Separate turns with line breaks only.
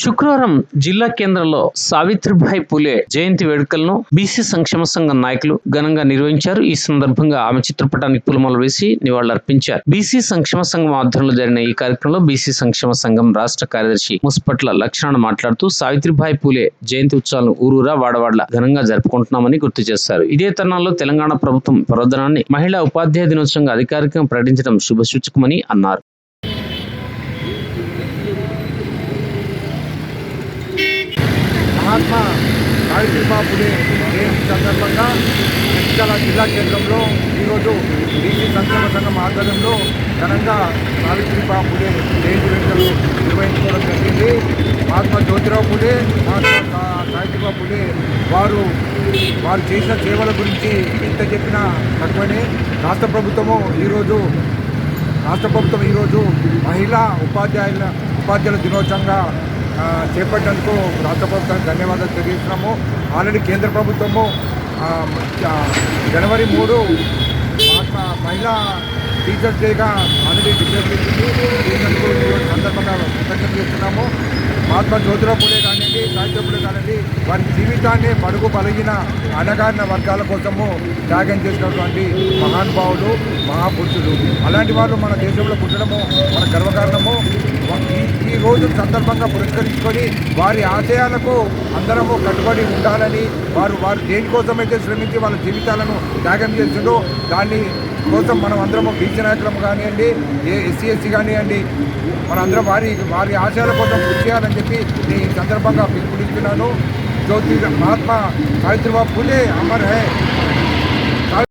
శుక్రవారం జిల్లా కేంద్రంలో సావిత్రిబాయి పూలే జయంతి వేడుకలను బీసీ సంక్షేమ సంఘం నాయకులు ఘనంగా నిర్వహించారు. ఈ సందర్భంగా ఆమె చిత్రపటానికి పూలమాల వేసి నివాళులర్పించారు. బీసీ సంక్షేమ సంఘం ఆధ్వర్యంలో జరిగిన ఈ కార్యక్రమంలో బీసీ సంక్షేమ సంఘం రాష్ట్ర కార్యదర్శి ముస్పట్ల లక్షణ మాట్లాడుతూ సావిత్రిబాయి పూలే జయంతి ఉత్సవాలను ఊరూరా వాడవాడల ఘనంగా జరుపుకుంటున్నామని గుర్తు చేశారు. ఇదే తరుణంలో తెలంగాణ ప్రభుత్వం ప్రవర్ధనాన్ని మహిళా ఉపాధ్యాయ దినోత్సవంగా అధికారికంగా ప్రకటించడం శుభసూచకమని అన్నారు.
మహాత్మా సావిత్రిబా జయంతి సందర్భంగా మంచిర్యాల జిల్లా కేంద్రంలో ఈరోజు బీసీ సంక్షేమ సంఘం ఆధ్వర్యంలో ఘనంగా సావిత్రిబా పులే జయంతి వేడుకలు నిర్వహించుకోవడం జరిగింది. మహాత్మా జ్యోతిరావు పులే మహాత్మా సావిత్రిబా పులే వారు వారు చేసిన సేవల గురించి ఎంత చెప్పినా తక్కువనే. రాష్ట్ర ప్రభుత్వము ఈరోజు రాష్ట్ర ప్రభుత్వం ఈరోజు మహిళా ఉపాధ్యాయుల ఉపాధ్యాయుల దినోత్సవంగా చేపట్టినందుకు రాష్ట్ర ప్రభుత్వానికి ధన్యవాదాలు తెలియజేస్తున్నాము. ఆల్రెడీ కేంద్ర ప్రభుత్వము జనవరి మూడు మహిళా టీచర్స్ డేగా ఆల్రెడీ డిక్లేర్ చేసింది. చేసినందుకు సందర్భంగా కృతజ్ఞత చేస్తున్నాము మహాత్మా జ్యోతిరావు పూలే కానివ్వండి సాహిత్య కానివ్వండి వారి జీవితాన్ని పడుగు పలిగిన అణగారిన వర్గాల కోసము త్యాగం చేసినటువంటి మహానుభావులు మహాపురుషులు. అలాంటి వాళ్ళు మన దేశంలో పుట్టడము మన గర్వకారణము. రోజు సందర్భంగా పురస్కరించుకొని వారి ఆశయాలకు అందరము కట్టుబడి ఉండాలని వారు వారు దేనికోసమైతే శ్రమించి వాళ్ళ జీవితాలను త్యాగం చేస్తుండో దాన్ని కోసం మనం అందరము బీసీ నాయకులం కానివ్వండి ఏ ఎస్సీ ఎస్సీ కానివ్వండి మనందరం వారి వారి ఆశయాల కోసం కృషి చేయాలని చెప్పి నేను ఈ సందర్భంగా పిలుపునిస్తున్నాను జ్యోతి మహాత్మా సావిత్రిబాబు ఫులే అమర్ హే.